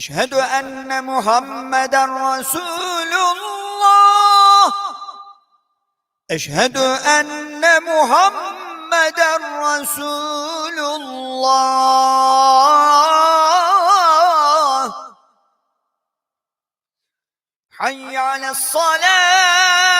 Eşhedü enne Muhammeden Resulullah. Eşhedü enne Muhammeden Resulullah. Hayy alas salah.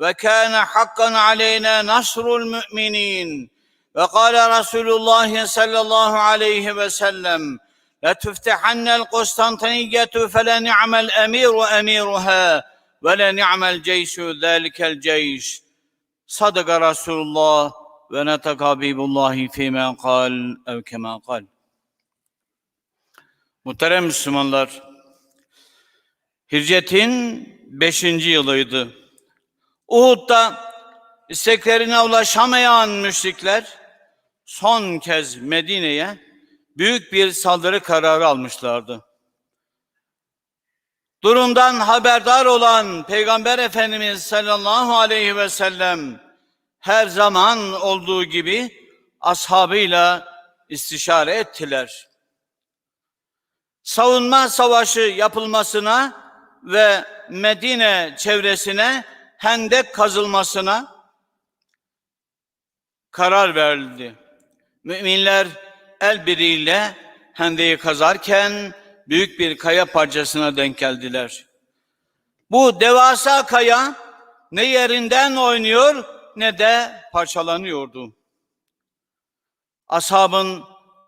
وكان حقا علينا نصر المؤمنين وقال رسول الله صلى الله عليه وسلم لتفتحن القسطنطينية فلنعم الأمير أميرها ولنعم الجيش ذلك الجيش صدق رسول الله ونطق حبيب الله فيما قال أو كما قال Muhterem Müslümanlar, Hicretin 5. yılıydı. Uhud'da isteklerine ulaşamayan müşrikler son kez Medine'ye büyük bir saldırı kararı almışlardı. Durumdan haberdar olan Peygamber Efendimiz sallallahu aleyhi ve sellem her zaman olduğu gibi ashabıyla istişare ettiler. Savunma savaşı yapılmasına ve Medine çevresine hendek kazılmasına karar verildi. Müminler el biriyle hendeyi kazarken büyük bir kaya parçasına denk geldiler. Bu devasa kaya ne yerinden oynuyor ne de parçalanıyordu. Ashabın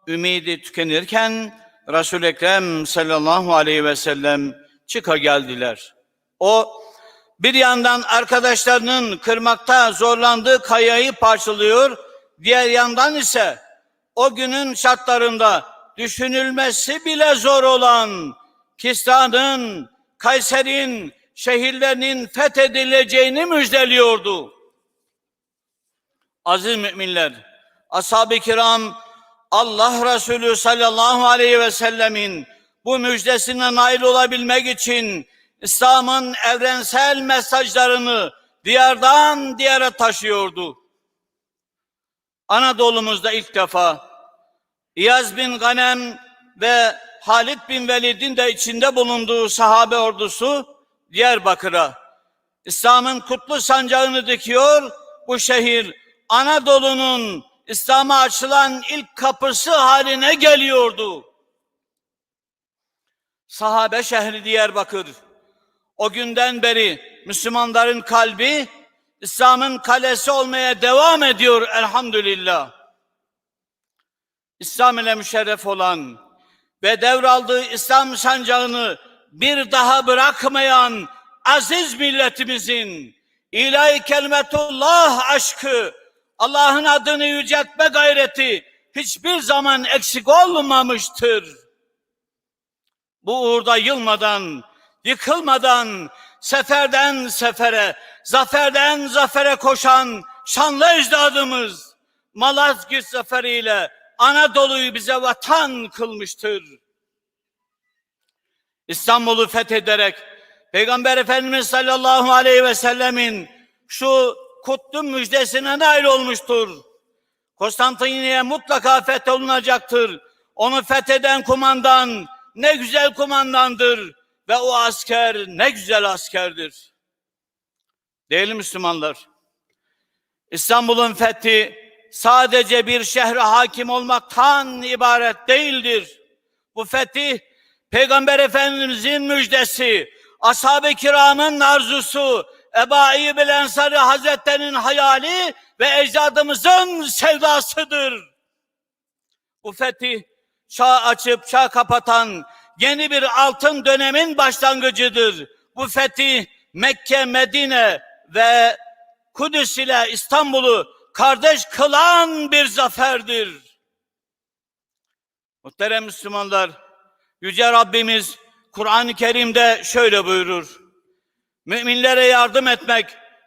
ümidi tükenirken Resul-i Ekrem sallallahu aleyhi ve sellem çıka geldiler. O bir yandan arkadaşlarının kırmakta zorlandığı kayayı parçalıyor, diğer yandan ise o günün şartlarında düşünülmesi bile zor olan Kisra'nın, Kayser'in şehirlerinin fethedileceğini müjdeliyordu. Aziz müminler, ashab-ı kiram Allah Resulü sallallahu aleyhi ve sellemin bu müjdesine nail olabilmek için İslam'ın evrensel mesajlarını diyardan diyara taşıyordu. Anadolu'muzda ilk defa İyaz bin Ganem ve Halid bin Velid'in de içinde bulunduğu sahabe ordusu Diyarbakır'a İslam'ın kutlu sancağını dikiyor. Bu şehir Anadolu'nun İslam'a açılan ilk kapısı haline geliyordu. Sahabe şehri Diyarbakır. O günden beri Müslümanların kalbi İslam'ın kalesi olmaya devam ediyor elhamdülillah. İslam ile müşerref olan ve devraldığı İslam sancağını bir daha bırakmayan aziz milletimizin ilahi kelimetullah aşkı, Allah'ın adını yüceltme gayreti hiçbir zaman eksik olmamıştır. Bu uğurda yılmadan, yıkılmadan, seferden sefere, zaferden zafere koşan şanlı ecdadımız Malazgirt zaferiyle Anadolu'yu bize vatan kılmıştır. İstanbul'u fethederek Peygamber Efendimiz sallallahu aleyhi ve sellemin şu kutlu müjdesine nail olmuştur. Konstantiniye mutlaka fetholunacaktır. Onu fetheden kumandan ne güzel kumandandır ve o asker ne güzel askerdir. Değerli Müslümanlar, İstanbul'un fethi sadece bir şehre hakim olmaktan ibaret değildir. Bu fetih Peygamber Efendimizin müjdesi, ashab-ı kiramın arzusu, Eba el Ensari Hazretleri'nin hayali ve ecdadımızın sevdasıdır. Bu fetih çağ açıp çağ kapatan yeni bir altın dönemin başlangıcıdır. Bu fetih Mekke, Medine ve Kudüs ile İstanbul'u kardeş kılan bir zaferdir. Muhterem Müslümanlar, Yüce Rabbimiz Kur'an-ı Kerim'de şöyle buyurur. Müminlere yardım etmek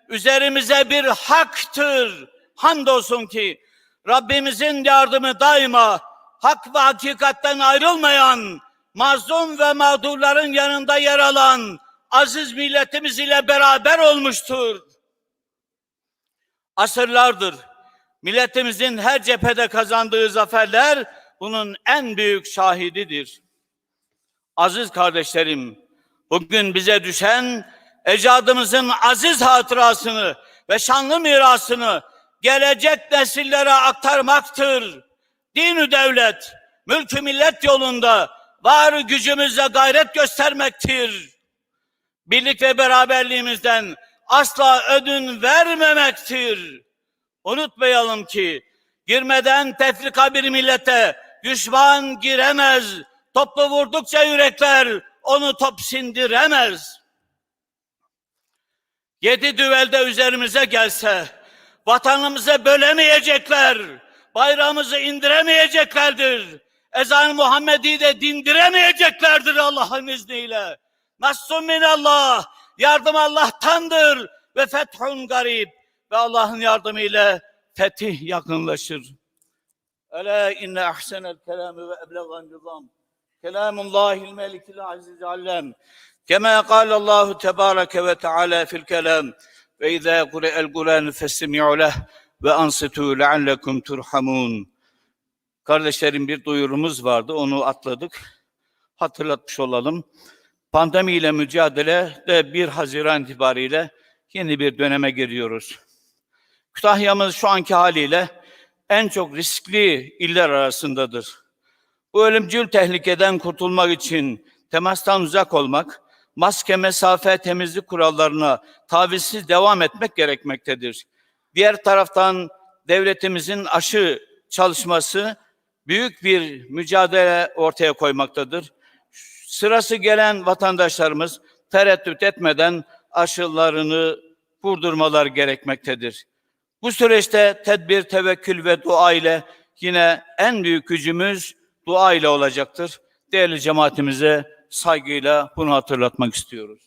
üzerimize bir haktır. Hamdolsun ki Rabbimizin yardımı daima hak ve hakikatten ayrılmayan, mazlum ve mağdurların yanında yer alan aziz milletimiz ile beraber olmuştur. Asırlardır milletimizin her cephede kazandığı zaferler bunun en büyük şahididir. Aziz kardeşlerim, bugün bize düşen ecdadımızın aziz hatırasını ve şanlı mirasını gelecek nesillere aktarmaktır. Dinü devlet, mülkü millet yolunda var gücümüzle gayret göstermektir. Birlik ve beraberliğimizden asla ödün vermemektir. Unutmayalım ki girmeden tefrika bir millete düşman giremez. Toplu vurdukça yürekler onu top sindiremez. Yedi düvelde üzerimize gelse vatanımızı bölemeyecekler. Bayrağımızı indiremeyeceklerdir ezan Muhammed'i de dindiremeyeceklerdir Allah'ın izniyle. Nassun minallah, yardım Allah'tandır ve fethun garib ve Allah'ın yardımıyla fetih yakınlaşır. Ela inne ahsenel kelamı ve eblegan nizam. Kelamullahil melikil aziz allem. Kema kalallahu tebareke ve teala fil kelam. Ve izâ kure'el Kur'an festemi'u leh ve ansitu leallekum turhamun. Kardeşlerim bir duyurumuz vardı onu atladık. Hatırlatmış olalım. Pandemiyle mücadele de 1 Haziran itibariyle yeni bir döneme giriyoruz. Kütahya'mız şu anki haliyle en çok riskli iller arasındadır. Bu ölümcül tehlikeden kurtulmak için temastan uzak olmak, maske, mesafe, temizlik kurallarına tavizsiz devam etmek gerekmektedir. Diğer taraftan devletimizin aşı çalışması büyük bir mücadele ortaya koymaktadır. Sırası gelen vatandaşlarımız tereddüt etmeden aşılarını vurdurmalar gerekmektedir. Bu süreçte tedbir, tevekkül ve dua ile yine en büyük gücümüz dua ile olacaktır. Değerli cemaatimize saygıyla bunu hatırlatmak istiyoruz.